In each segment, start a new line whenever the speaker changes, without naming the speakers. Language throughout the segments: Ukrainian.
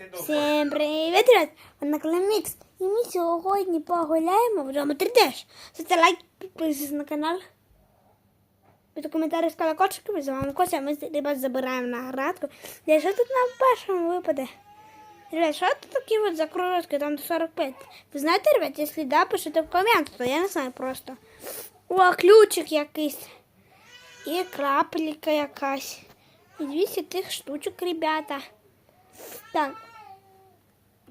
іду.
Всім привіт, ребят! Ви на Клемікс. І ми сьогодні погуляємо в дому 3D. Ставте лайк, підписуйтесь на канал. Під коментарі з колокольчиками, з вами Кося, ми ребят забираємо наградку. Де що тут на першому випаде? Ребят, що тут такі от закрутки, там до 45? Ви знаєте, ребят, якщо да, пишите в комент, то я не знаю просто. О, ключик якийсь. І крапелька якась. І 200 тих штучок, ребята. Так.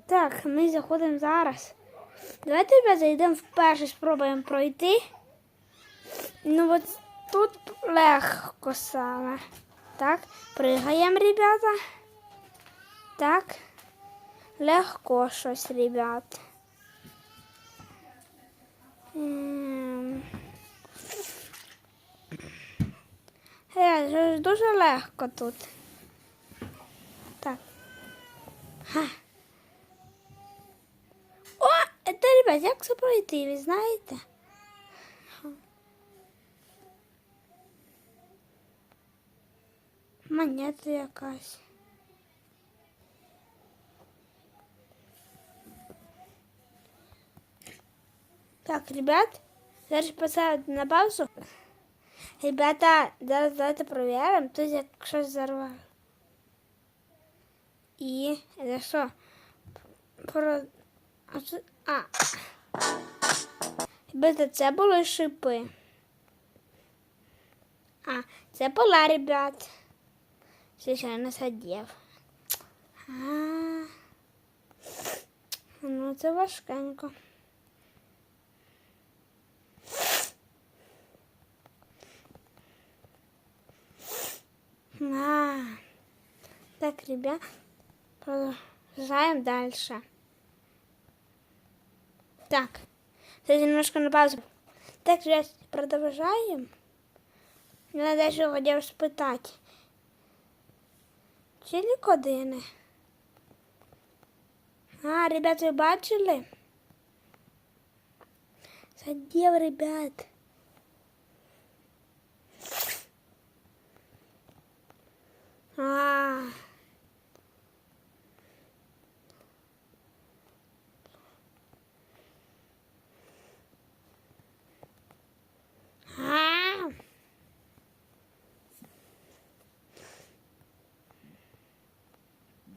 Так, ми заходимо зараз. Давайте, ребята, зайдемо вперше, спробуємо пройти. Ну от тут легко саме. Так, пригаємо, ребята. Так. Легко щось, ребят. Ем. Е, дуже легко тут. Так. Ха. Это, ребят, як це пройти, ви знаєте? Монета якась. Так, ребят, зараз поставити на паузу. Ребята, зараз давайте проверимо, тут як щось зарвало. І це що? Про... А, це... а. Ребята, це були шипи. А, це пола, ребят. Звичайно, садів. А. Ну, це важкенько. А. Так, ребят, продолжаем дальше. Так, сейчас немножко на паузу. Так, ребят, продолжаем. Я дальше хотів спитати. Чи години? А, ребят, ви бачили? Задів, ребят. А.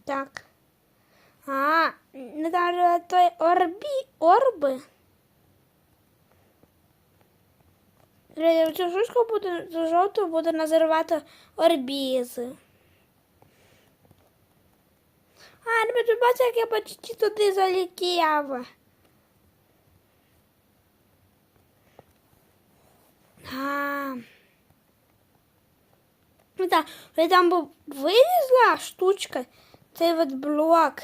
Так. А, не даже той орбі, орби. Глядя, Цю шишку буде жовту буде називати орбізи. А, ребята, бачите, як я почти туди залетів. А. Ну так, там вилізла штучка, цей от блок.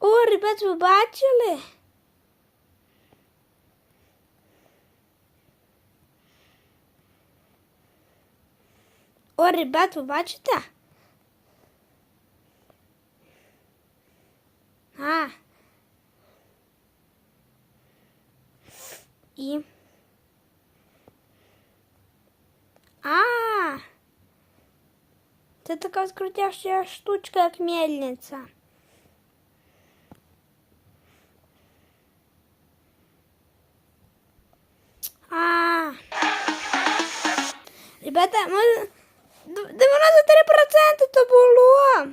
О, ребят, ви бачили? О, ребят, ви бачите? А. І. А. Це така скрутящая штучка, як мельниця. А. Ребята, ми 93% то було.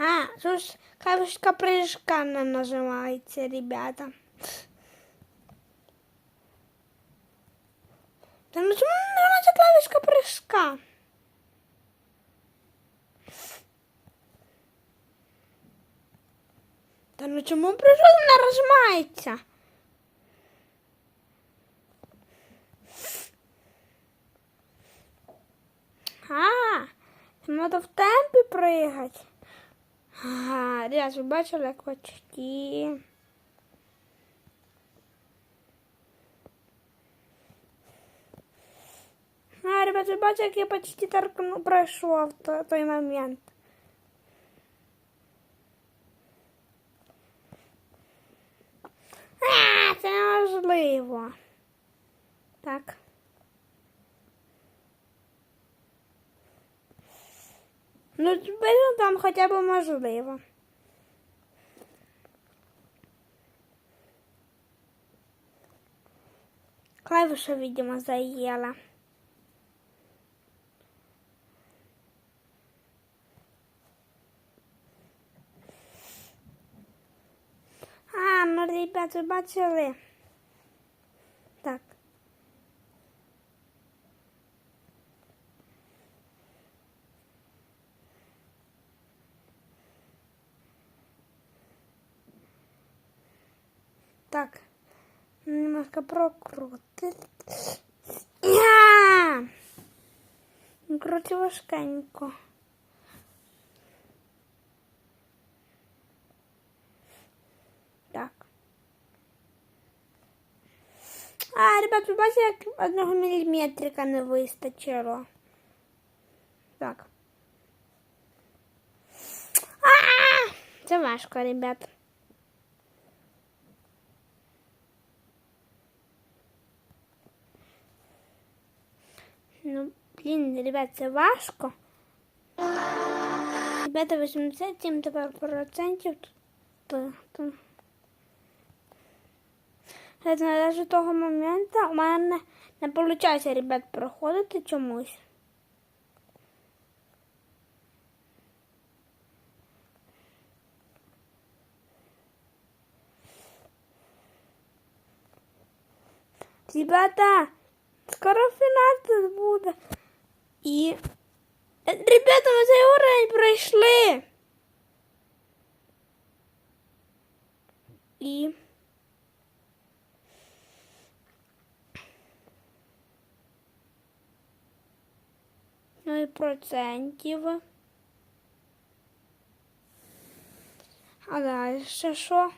А, що ж кавишка прыжка не нажимається, ребята. Та ну чому прыжок не нажимається? А, треба в темпі пригати. Ага, ребят, ви бачили, як почти. А, ребят, ви бачите, як я почти торкну, пройшов то- той момент. так. Ну, беру там хоча б можливо. Клавіша, видимо, заела. А, ну, ребята, бачили? Так. Так. Немножко прокрутить. Короче, важкенько. Так. А, ребят, ви бачите, як одного міліметрика не вистачило. Так. А! Це важко, ребят. Ну, блін, ребят, це важко. Ребята, 87 тепер процентів. Це навіть того моменту у мене не виходить, ребят, проходити чомусь. Ребята, скоро фінал тут буде. І. Е, Ребята, ми цей уровень пройшли. І. Ну і процентів. А далі що?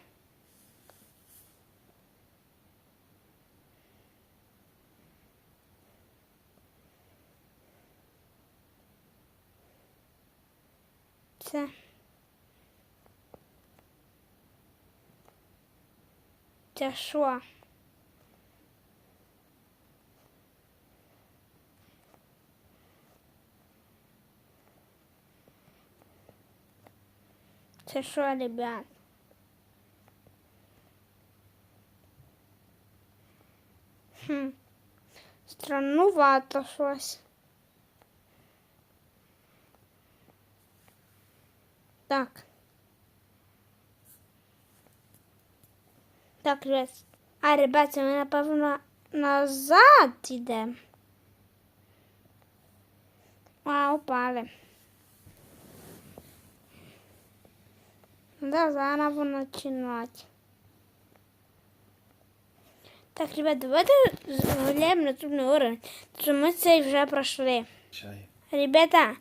Це. Це що? Це що, ребят? Хм. Страннувато щось. Так. Так, ребят. А, ребята, ми, напевно, назад йдемо. А, упали. Да, заново начинать. Так, ребят, давайте згуляємо наступний уровень, тому ми цей вже пройшли.
Чай.
Ребята,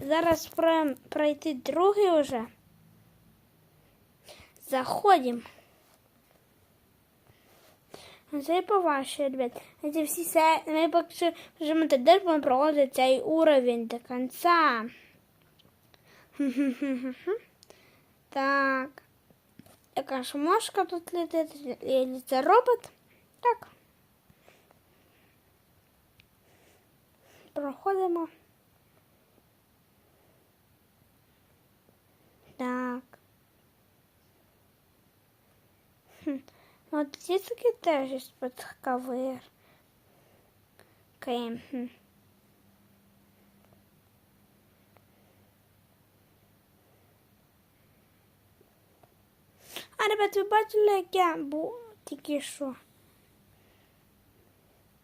зараз спробуємо пройти другий уже. Заходимо. Це поважче, ребят. Ці всі се... Ми поки вже ми тоді будемо проводити цей уровень до кінця. Так. Яка ж мошка тут летить? Или це робот? Так. Проходимо. Так. Хм. От ці таки теж є спецкавир. Окей. хм. А, ребят, ви бачили, як я був тільки що?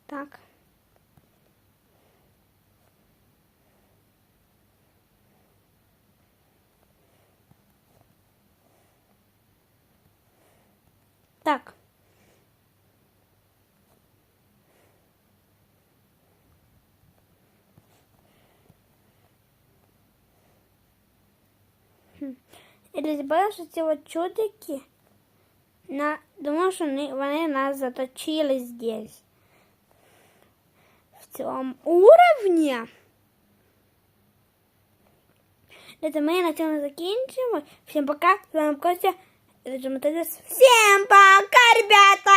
Так. Так. Хм. І розбили, що ці от чудики, на, думаю, що вони, вони нас заточили здесь. В цьому уровні. Это ми на цьому закінчимо. Всім пока. З вами Костя. Всем пока, ребята!